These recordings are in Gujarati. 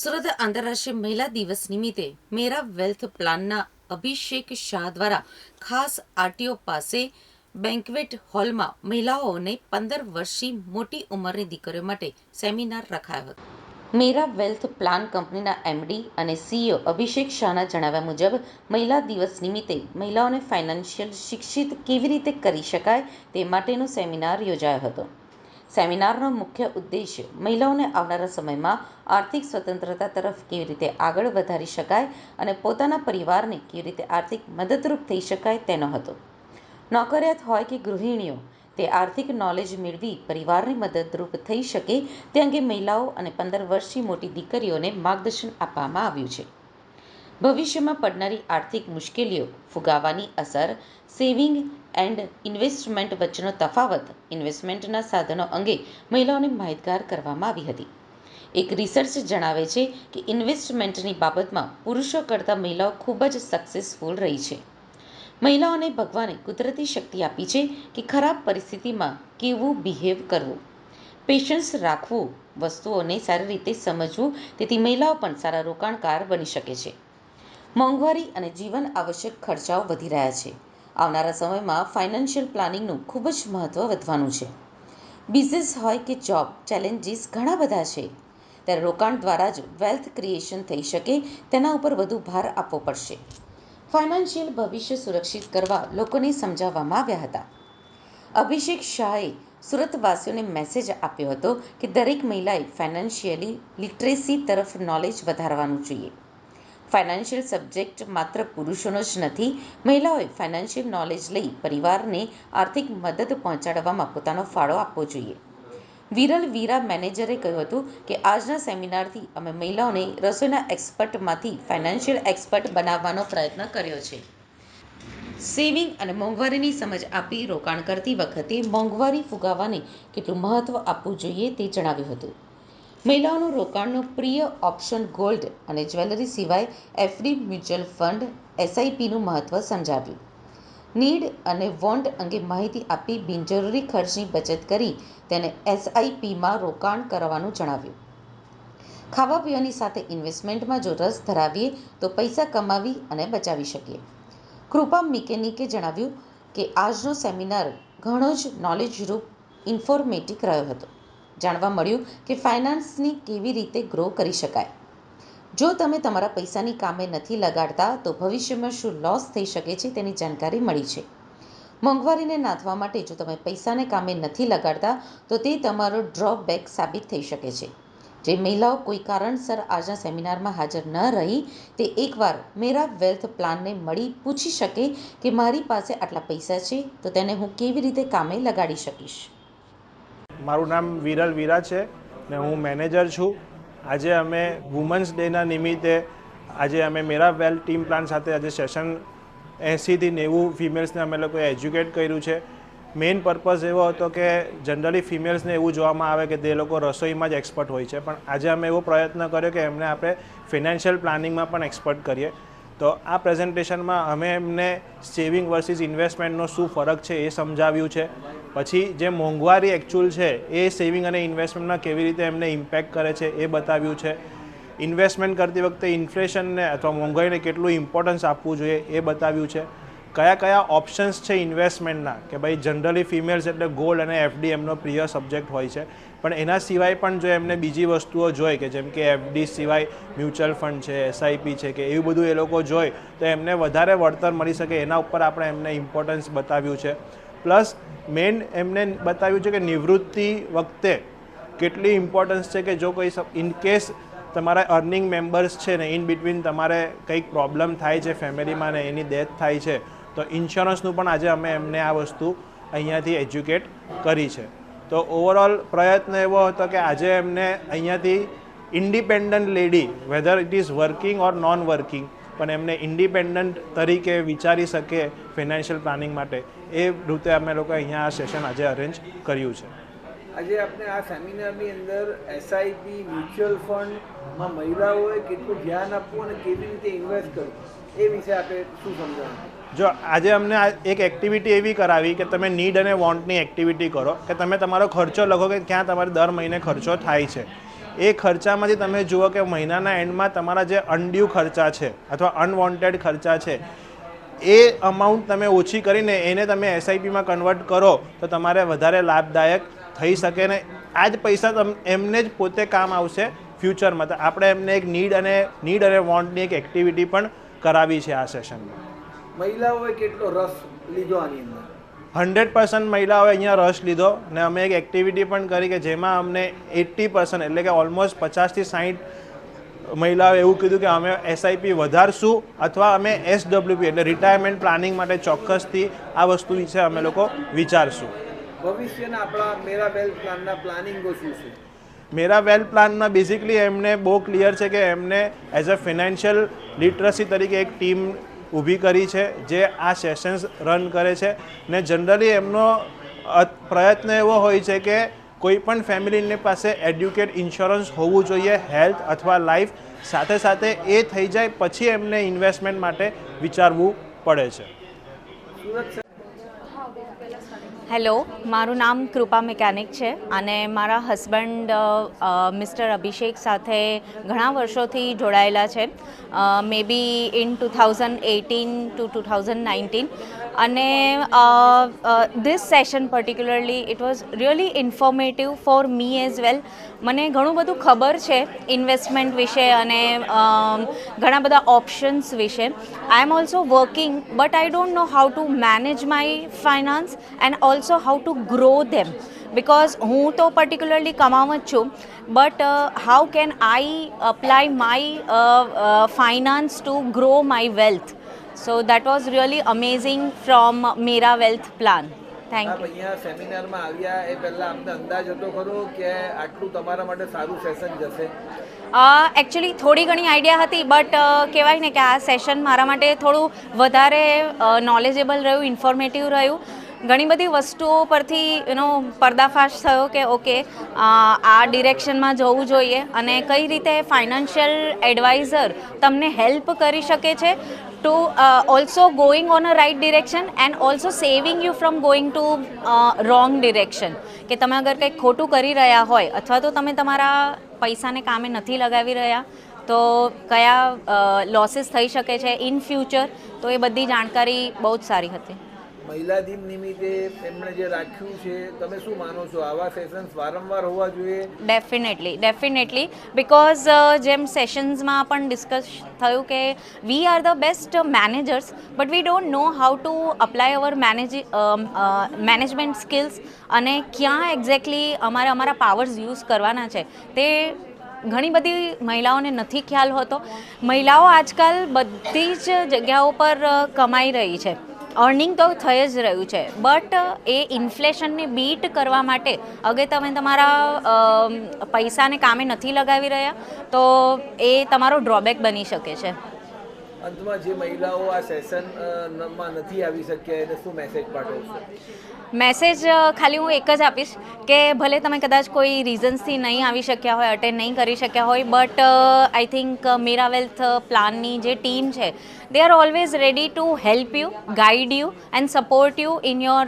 સુરત આંતરરાષ્ટ્રીય મહિલા દિવસ નિમિત્તે મેરા વેલ્થ પ્લાનના અભિષેક શાહ દ્વારા ખાસ આરટીઓ પાસે બેન્કવેટ હોલમાં મહિલાઓને પંદર વર્ષથી મોટી ઉંમરની દીકરીઓ માટે સેમિનાર રખાયો હતો. મેરા વેલ્થ પ્લાન કંપનીના એમડી અને સીઈઓ અભિષેક શાહના જણાવ્યા મુજબ, મહિલા દિવસ નિમિત્તે મહિલાઓને ફાઇનાન્શિયલ શિક્ષિત કેવી રીતે કરી શકાય તે માટેનો સેમિનાર યોજાયો હતો. સેમિનારનો મુખ્ય ઉદ્દેશ્ય મહિલાઓને આવનારા સમયમાં આર્થિક સ્વતંત્રતા તરફ કેવી રીતે આગળ વધારી શકાય અને પોતાના પરિવારને કેવી રીતે આર્થિક મદદરૂપ થઈ શકાય તેનો હતો. નોકરિયાત હોય કે ગૃહિણીઓ, તે આર્થિક નોલેજ મેળવી પરિવારને મદદરૂપ થઈ શકે તે અંગે મહિલાઓ અને પંદર વર્ષથી મોટી દીકરીઓને માર્ગદર્શન આપવામાં આવ્યું છે. ભવિષ્યમાં પડનારી આર્થિક મુશ્કેલીઓ, ફુગાવાની અસર, સેવિંગ એન્ડ ઇન્વેસ્ટમેન્ટ વચ્ચેનો તફાવત. ઇન્વેસ્ટમેન્ટના સાધનો અંગે મહિલાઓને માહિતગાર કરવામાં આવી હતી. એક રિસર્ચ જણાવે છે કે ઇન્વેસ્ટમેન્ટની બાબતમાં પુરુષો કરતાં મહિલાઓ ખૂબ જ સક્સેસફુલ રહી છે. મહિલાઓને ભગવાને કુદરતી શક્તિ આપી છે કે ખરાબ પરિસ્થિતિમાં કેવું બિહેવ કરવું. પેશન્સ રાખવું, વસ્તુઓને સારી રીતે સમજવું, તેથી મહિલાઓ પણ સારા રોકાણકાર બની શકે છે. મોંઘવારી અને જીવન આવશ્યક ખર્ચાઓ વધી રહ્યા છે. આવનારા સમયમાં ફાઇનાન્શિયલ પ્લાનિંગનું ખૂબ જ મહત્ત્વ વધવાનું છે. બિઝનેસ હોય કે જોબ ચેલેન્જીસ ઘણા બધા છે. ત્યારે રોકાણ દ્વારા જ વેલ્થ ક્રિએશન થઈ શકે, તેના ઉપર વધુ ભાર આપવો પડશે. ફાઇનાન્શિયલ ભવિષ્ય સુરક્ષિત કરવા લોકોને સમજાવવામાં આવ્યા હતા. અભિષેક શાહે સુરતવાસીઓને મેસેજ આપ્યો હતો કે દરેક મહિલાએ ફાઇનાન્શિયલી લિટરેસી તરફ નોલેજ વધારવાનું જોઈએ. ફાઇનાન્શિયલ સબ્જેક્ટ માત્ર પુરુષોનો જ નથી, મહિલાઓએ ફાઇનાન્શિયલ નોલેજ લઈ પરિવારને આર્થિક મદદ પહોંચાડવામાં પોતાનો ફાળો આપવો જોઈએ. વિરલ વીરા મેનેજરે કહ્યું હતું કે, આજના સેમિનારથી અમે મહિલાઓને રસોઈના એક્સપર્ટમાંથી ફાઇનાન્શિયલ એક્સપર્ટ બનાવવાનો પ્રયત્ન કર્યો છે. સેવિંગ અને મોંઘવારીની સમજ આપી રોકાણ કરતી વખતે મોંઘવારી ફુગાવાને કેટલું મહત્ત્વ આપવું જોઈએ તે જણાવ્યું હતું. મહિલાઓનું રોકાણનો પ્રિય ઓપ્શન ગોલ્ડ અને જ્વેલરી સિવાય એફડી મ્યુચ્યુઅલ ફંડ એસઆઈપીનું મહત્ત્વ સમજાવ્યું. નીડ અને વોન્ટ અંગે માહિતી આપી બિનજરૂરી ખર્ચની બચત કરી તેને એસઆઈપીમાં રોકાણ કરવાનું જણાવ્યું. ખાવા પીવાની સાથે ઇન્વેસ્ટમેન્ટમાં જો રસ ધરાવીએ તો પૈસા કમાવી અને બચાવી શકીએ. કૃપા મિકેનિકે જણાવ્યું કે આજનો સેમિનાર ઘણો જ નોલેજરૂપ ઇન્ફોર્મેટિક રહ્યો હતો. જાણવા મળ્યું કે ફાઇનાન્સની કેવી રીતે ગ્રો કરી શકાય. જો તમે તમારા પૈસાની કામે નથી લગાડતા, તો ભવિષ્યમાં શું લોસ થઈ શકે છે તેની જાણકારી મળી છે. મોંઘવારીને નાથવા માટે જો તમે પૈસાને કામે નથી લગાડતા, તો તે તમારો ડ્રોબેક સાબિત થઈ શકે છે. જે મહિલાઓ કોઈ કારણસર આજના સેમિનારમાં હાજર ન રહી, તે એકવાર મેરા વેલ્થ પ્લાનને મળી પૂછી શકે કે મારી પાસે આટલા પૈસા છે, તો તેને હું કેવી રીતે કામે લગાડી શકીશ? મારું નામ વિરલ વીરા છે ને હું મેનેજર છું. આજે અમે વુમન્સ ડેના નિમિત્તે આજે અમે મેરા વેલ ટીમ પ્લાન સાથે આજે સેશન એંસીથી નેવું ફિમેલ્સને અમે લોકોએ એજ્યુકેટ કર્યું છે. મેઇન પર્પઝ એવો હતો કે જનરલી ફિમેલ્સને એવું જોવામાં આવે કે તે લોકો રસોઈમાં જ એક્સપર્ટ હોય છે. પણ આજે અમે એવો પ્રયત્ન કર્યો કે એમને આપણે ફિનાન્શિયલ પ્લાનિંગમાં પણ એક્સપર્ટ કરીએ. તો આ પ્રેઝન્ટેશનમાં અમે એમને સેવિંગ વર્સિસ ઇન્વેસ્ટમેન્ટનો શું ફરક છે એ સમજાવ્યું છે. પછી જે મોંઘવારી એકચ્યુઅલ છે, એ સેવિંગ અને ઇન્વેસ્ટમેન્ટમાં કેવી રીતે એમને ઇમ્પેક્ટ કરે છે એ બતાવ્યું છે. ઇન્વેસ્ટમેન્ટ કરતી વખતે ઇન્ફ્લેશનને અથવા મોંઘવારીને કેટલું ઇમ્પોર્ટન્સ આપવું જોઈએ એ બતાવ્યું છે. કયા કયા ઓપ્શન્સ છે ઇન્વેસ્ટમેન્ટના કે ભાઈ જનરલી ફિમેલ્સ એટલે ગોલ્ડ અને એફડી એમનો પ્રિય સબ્જેક્ટ હોય છે. પણ એના સિવાય પણ જો એમને બીજી વસ્તુઓ જોઈ કે જેમ કે એફડી સિવાય મ્યુચ્યુઅલ ફંડ છે એસઆઈપી છે કે એવું બધું એ લોકો જોઈ, તો એમને વધારે વળતર મળી શકે. એના ઉપર આપણે એમને ઇમ્પોર્ટન્સ બતાવ્યું છે. પ્લસ મેઇન એમને બતાવ્યું છે કે નિવૃત્તિ વખતે કેટલી ઇમ્પોર્ટન્સ છે કે જો કોઈ ઇન કેસ તમારા અર્નિંગ મેમ્બર્સ છે ને ઇન બિટવીન તમારે કંઈક પ્રોબ્લેમ થાય છે ફેમિલીમાં ને, એની ડેથ થાય છે તો ઇન્સ્યોરન્સનું પણ આજે અમે એમને આ વસ્તુ અહીંયાથી એજ્યુકેટ કરી છે. તો ઓવરઓલ પ્રયત્ન એવો હતો કે આજે એમને અહીંયાથી independent lady whether it is working or non working પણ એમને ઇન્ડિપેન્ડન્ટ તરીકે વિચારી શકે ફિનાન્શિયલ પ્લાનિંગ માટે. એ રીતે અમે લોકો અહીંયા આ સેશન આજે અરેન્જ કર્યું છે. આજે આપણે આ સેમિનારની અંદર એસઆઈપી મ્યુચ્યુઅલ ફંડમાં મહિલાઓએ કેટલું ધ્યાન આપવું અને કેવી રીતે ઇન્વેસ્ટ કરવું, એ વિશે આપણે શું સમજાવવાનું જો, આજે અમને એક એક્ટિવિટી એવી કરાવી કે તમે નીડ અને વોન્ટની એક્ટિવિટી કરો, કે તમે તમારો ખર્ચો લખો કે ક્યાં તમારે દર મહિને ખર્ચો થાય છે. એ ખર્ચામાંથી તમે જુઓ કે મહિનાના એન્ડમાં તમારા જે અનડ્યુ ખર્ચા છે અથવા અનવોન્ટેડ ખર્ચા છે, એ અમાઉન્ટ તમે ઓછી કરીને એને તમે એસઆઈપીમાં કન્વર્ટ કરો, તો તમારે વધારે લાભદાયક થઈ શકે ને આ જ પૈસા એમને જ પોતે કામ આવશે ફ્યુચરમાં તો આપણે એમને એક નીડ અને નીડ અને વોન્ટની એક એક્ટિવિટી પણ કરાવી છે આ સેશનમાં મહિલાઓએ કેટલો રસ લીધો આની અંદર? હંડ્રેડ પર્સન્ટ મહિલાઓએ અહીંયા રસ લીધો ને અમે એક એક્ટિવિટી પણ કરી કે જેમાં અમને એટ્ટી પર્સન્ટ એટલે કે ઓલમોસ્ટ પચાસથી સાઠ મહિલાઓએ એવું કીધું કે અમે એસઆઈપી વધારશું અથવા અમે એસડબ્લ્યુપી એટલે રિટાયરમેન્ટ પ્લાનિંગ માટે ચોક્કસથી આ વસ્તુ વિશે અમે લોકો વિચારશું. ભવિષ્યના આપણા મેરા વેલ પ્લાનના પ્લાનિંગો શું છે? મેરા વેલ પ્લાનમાં બેઝિકલી એમને બહુ ક્લિયર છે કે એમને એઝ અ ફિનાન્શિયલ લિટરસી તરીકે એક ટીમ ઊભી કરી છે જે આ સેશન્સ રન કરે છે. ને જનરલી એમનો પ્રયત્ન એવો હોય છે કે કોઈ પણ ફેમિલીની પાસે એડ્યુકેટ ઇન્સ્યોરન્સ હોવું જોઈએ હેલ્થ અથવા લાઈફ સાથે સાથે એ થઈ જાય પછી એમને ઇન્વેસ્ટમેન્ટ માટે વિચારવું પડે છે. સુરત હેલો, મારું નામ કૃપા મિકેનિક છે અને મારા હસબન્ડ મિસ્ટર અભિષેક સાથે ઘણા વર્ષોથી જોડાયેલા છે. May be in two thousand eighteen to two thousand nineteen અને this session particularly it was really informative for me as well મને ઘણું બધું ખબર છે ઇન્વેસ્ટમેન્ટ વિશે અને ઘણા બધા ઓપ્શન્સ વિશે. I am also working but I don't know how to manage my finance and also how to grow them because હું તો પર્ટિક્યુલરલી કમાવ જ છું but how can I apply my finance to grow my wealth so that was really amazing from Mera wealth plan thank you અહીંયા સેમિનારમાં આવ્યા એ પહેલાં અમને અંદાજ હતો ખરો કે આટલું તમારા માટે સારું સેશન જશે? એકચ્યુઅલી થોડી ઘણી આઈડિયા હતી બટ કહેવાય ને કે આ સેશન મારા માટે થોડું વધારે નોલેજેબલ રહ્યું ઇન્ફોર્મેટિવ રહ્યું. ઘણી બધી વસ્તુઓ પરથી એનો પર્દાફાશ થયો કે ઓકે આ ડિરેક્શનમાં જવું જોઈએ અને કઈ રીતે ફાઇનાન્શિયલ એડવાઇઝર તમને હેલ્પ કરી શકે છે to also going on a right direction and also saving you from going to wrong direction કે તમે અગર કંઈક ખોટું કરી રહ્યા હોય અથવા તો તમે તમારા પૈસાને કામે નથી લગાવી રહ્યા, તો કયા લોસીસ થઈ શકે છે ઇન ફ્યુચર તો એ બધી જાણકારી બહુ જ સારી હતી. મહિલા દિન નિમિત્તે એમણે જે રાખ્યું છે, તમે શું માનો છો? આવા સેશન્સ વારંવાર હોવા જોઈએ? ડેફિનેટલી ડેફિનેટલી બિકોઝ જેમ સેશન્સમાં પણ ડિસ્કસ થયું કે we are the best managers but we don't know how to apply our manage management skills અને ક્યાં એક્ઝેક્ટલી અમારે અમારા પાવર્સ યુઝ કરવાના છે. તે ઘણી બધી મહિલાઓને નથી ખ્યાલ હોતો. મહિલાઓ આજકાલ બધી જ જગ્યાઓ પર કમાઈ રહી છે. અર્નિંગ તો થઈ જ રહ્યું છે. બટ એ ઇન્ફ્લેશનને બીટ કરવા માટે અગર તમે તમારા પૈસાને કામે નથી લગાવી રહ્યા તો એ તમારો ડ્રોબેક બની શકે છે. અંતમાં જે મહિલાઓ આ સેશનમાં નથી આવી શક્યા એને શું મેસેજ પાઠવશો? મેસેજ ખાલી હું એક જ આપીશ કે ભલે તમે કદાચ કોઈ રીઝન્સથી નહીં આવી શક્યા હોય અટેન્ડ નહીં કરી શક્યા હોય but I think Mera wealth પ્લાનની જે ટીમ છે they always always ready to help you guide you and support in in your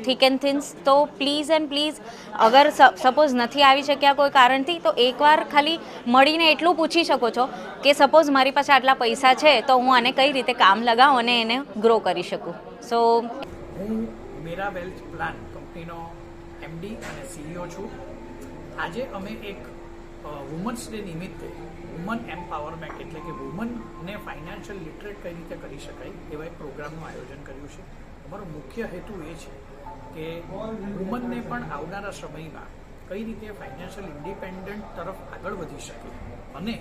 thick and thin. તો પ્લીઝ એન્ડ પ્લીઝ અગર સપોઝ નથી આવી શક્યા કોઈ કારણથી તો એકવાર ખાલી મળીને એટલું પૂછી શકો છો કે સપોઝ મારી પાસે આટલા પૈસા છે તો હું આને કઈ રીતે કામ લગાવું અને એને ગ્રો કરી શકું સો હું મેરા વેલ્થ પ્લાન કંપનીનો એમડી અને સીઈઓ છું આજે અમે એક વુમન્સ ડે નિમિત્તે વુમન એમ્પાવરમેન્ટ એટલે કે વુમનને ફાઇનાન્શિયલ લિટરેટ કઈ રીતે કરી શકાય એવા એક પ્રોગ્રામનું આયોજન કર્યું છે. અમારો મુખ્ય હેતુ એ છે કે વુમનને પણ આવનારા સમયમાં કઈ રીતે ફાઇનાન્શિયલ ઇન્ડિપેન્ડન્ટ તરફ આગળ વધી શકે અને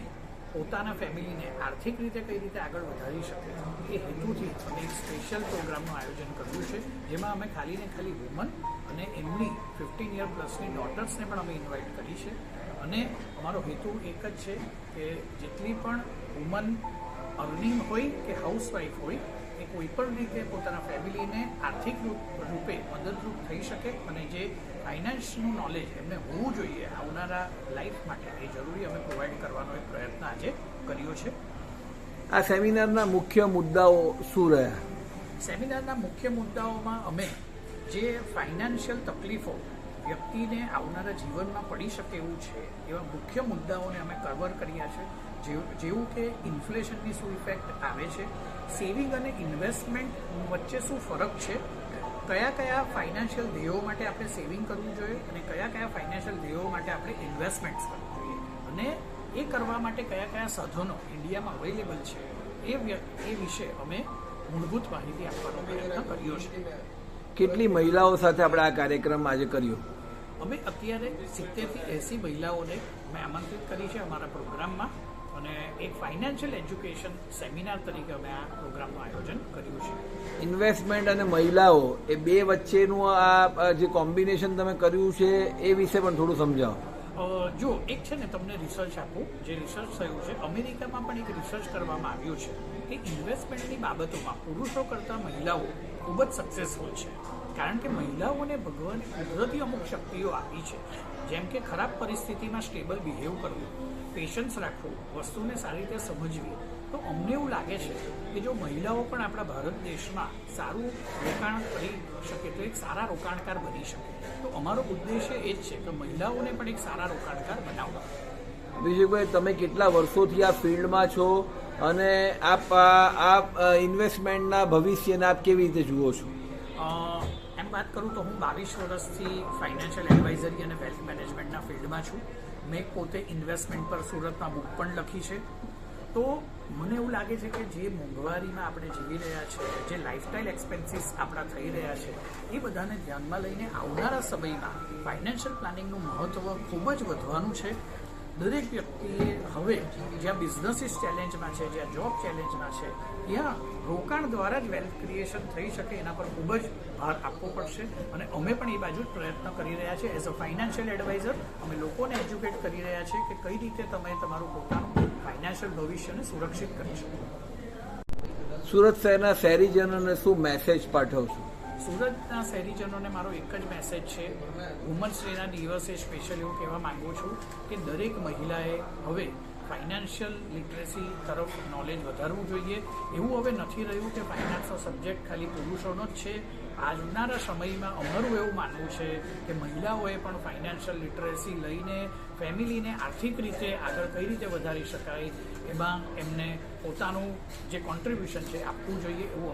પોતાના ફેમિલીને આર્થિક રીતે કઈ રીતે આગળ વધારી શકે એ હેતુથી અમે એક સ્પેશિયલ પ્રોગ્રામનું આયોજન કર્યું છે, જેમાં અમે ખાલી ને ખાલી વુમન અને એમની ફિફ્ટીન યર પ્લસની ડોટર્સને પણ અમે ઇન્વાઇટ કરી છે. અને અમારો હેતુ એક જ છે કે જેટલી પણ વુમન અર્નિંગ હોય કે હાઉસવાઈફ હોય એ કોઈ પણ રીતે પોતાના ફેમિલીને આર્થિક રૂપે મદદરૂપ થઈ શકે અને જે ફાઇનાન્સનું નોલેજ એમને હોવું જોઈએ આવનારા લાઈફ માટે એ જરૂરી અમે પ્રોવાઈડ કરવાનો એક પ્રયત્ન આજે કર્યો છે. આ સેમિનારના મુખ્ય મુદ્દાઓ શું રહ્યા? સેમિનારના મુખ્ય મુદ્દાઓમાં અમે જે ફાઇનાન્શિયલ તકલીફો વ્યક્તિને આવનારા જીવનમાં પડી શકે એવું છે, એવા મુખ્ય મુદ્દાઓને અમે કવર કર્યા છે. જેવું કે ઇન્ફ્લેશનની શું ઇફેક્ટ આવે છે સેવિંગ અને ઇન્વેસ્ટમેન્ટ વચ્ચે શું ફરક છે, કયા કયા ફાઇનાન્શિયલ ધ્યેયો માટે આપણે સેવિંગ કરવું જોઈએ અને કયા કયા ફાઇનાન્શિયલ ધ્યેયો માટે આપણે ઇન્વેસ્ટમેન્ટ્સ કરવું જોઈએ. અને એ કરવા માટે કયા કયા સાધનો ઇન્ડિયામાં અવેલેબલ છે, એ એ વિશે અમે મૂળભૂત માહિતી આપવાનો પ્રયત્ન કર્યો છે. કેટલી મહિલાઓ સાથે આપણે આ કાર્યક્રમ આજે કર્યો? અમે અત્યારે સિત્તેરથી એંસી મહિલાઓને મેં આમંત્રિત કરી છે અમારા પ્રોગ્રામમાં અને એક ફાઇનાન્શિયલ એજ્યુકેશન સેમિનાર તરીકે અમે આ પ્રોગ્રામનું આયોજન કર્યું છે. ઇન્વેસ્ટમેન્ટ અને મહિલાઓ એ બે વચ્ચેનું આ જે કોમ્બિનેશન તમે કર્યું છે એ વિશે પણ થોડું સમજાવો. જો એક છે ને તમને રિસર્ચ આપું જે રિસર્ચ થયું છે અમેરિકામાં પણ એક રિસર્ચ કરવામાં આવ્યું છે કે ઇન્વેસ્ટમેન્ટની બાબતોમાં પુરુષો કરતાં મહિલાઓ ખૂબ જ સક્સેસફુલ છે. કારણ કે મહિલાઓને ભગવાને કુદરતી અમુક શક્તિઓ આપી છે. જેમ કે ખરાબ પરિસ્થિતિમાં સ્ટેબલ બિહેવ કરવું પેશન્સ રાખવું, વસ્તુને સારી રીતે સમજવી. તો અમને એવું લાગે છે કે જો મહિલાઓ પણ આપણા ભારત દેશમાં સારું રોકાણ કરી શકે તો એક સારા રોકાણકાર બની શકે. તો અમારો ઉદ્દેશ્ય એ જ છે કે મહિલાઓને પણ એક સારા રોકાણકાર બનાવવા. અભિષેકભાઈ તમે કેટલા વર્ષોથી આ ફિલ્ડમાં છો? અને આપ આ- ઇન્વેસ્ટમેન્ટના ભવિષ્યને આપ કેવી રીતે જુઓ છો? એમ વાત કરું તો હું બાવીસ વર્ષથી ફાઇનાન્શિયલ એડવાઇઝરી અને વેલ્થ મેનેજમેન્ટના ફિલ્ડમાં છું. મેં પોતે ઇન્વેસ્ટમેન્ટ પર સુરતમાં બુક પણ લખી છે. તો મને એવું લાગે છે કે જે મોંઘવારીમાં આપણે જીવી રહ્યા છે, જે લાઇફસ્ટાઇલ એક્સપેન્સીસ આપણા થઈ રહ્યા છે, એ બધાને ધ્યાનમાં લઈને આવનારા સમયમાં ફાઇનાન્શિયલ પ્લાનિંગનું મહત્ત્વ ખૂબ જ વધવાનું છે. દરેક વ્યક્તિએ હવે જ્યાં બિઝનેસીસ ચેલેન્જમાં છે, જ્યાં જોબ ચેલેન્જમાં છે, ત્યાં રોકાણ દ્વારા જ વેલ્થ ક્રિએશન થઈ શકે એના પર ખૂબ જ ભાર આપવો પડશે. અને અમે પણ એ બાજુ પ્રયત્ન કરી રહ્યા છીએ. એઝ અ ફાઇનાન્શિયલ એડવાઇઝર અમે લોકોને એજ્યુકેટ કરી રહ્યા છીએ કે કઈ રીતે તમે તમારું પોતાનું ફાઇનાન્શિયલ ભવિષ્યને સુરક્ષિત કરી શકો. સુરત શહેરના શહેરીજનોને શું મેસેજ પાઠવશો સુરતના શહેરીજનોને મારો એક જ મેસેજ છે. વુમન્સ ડેના દિવસે સ્પેશિયલ એવું કહેવા માંગુ છું કે દરેક મહિલાએ હવે ફાઇનાન્શિયલ લિટરેસી તરફ નોલેજ વધારવું જોઈએ. એવું હવે નથી રહ્યું કે ફાઇનાન્સનો સબ્જેક્ટ ખાલી પુરુષોનો જ છે. આજનારા સમયમાં અમારું એવું માનવું છે કે મહિલાઓએ પણ ફાઇનાન્શિયલ લિટરેસી લઈને ફેમિલીને આર્થિક રીતે આગળ કઈ રીતે વધારી શકાય, એમાં એમને પોતાનું જે કોન્ટ્રીબ્યુશન છે આપવું જોઈએ એવું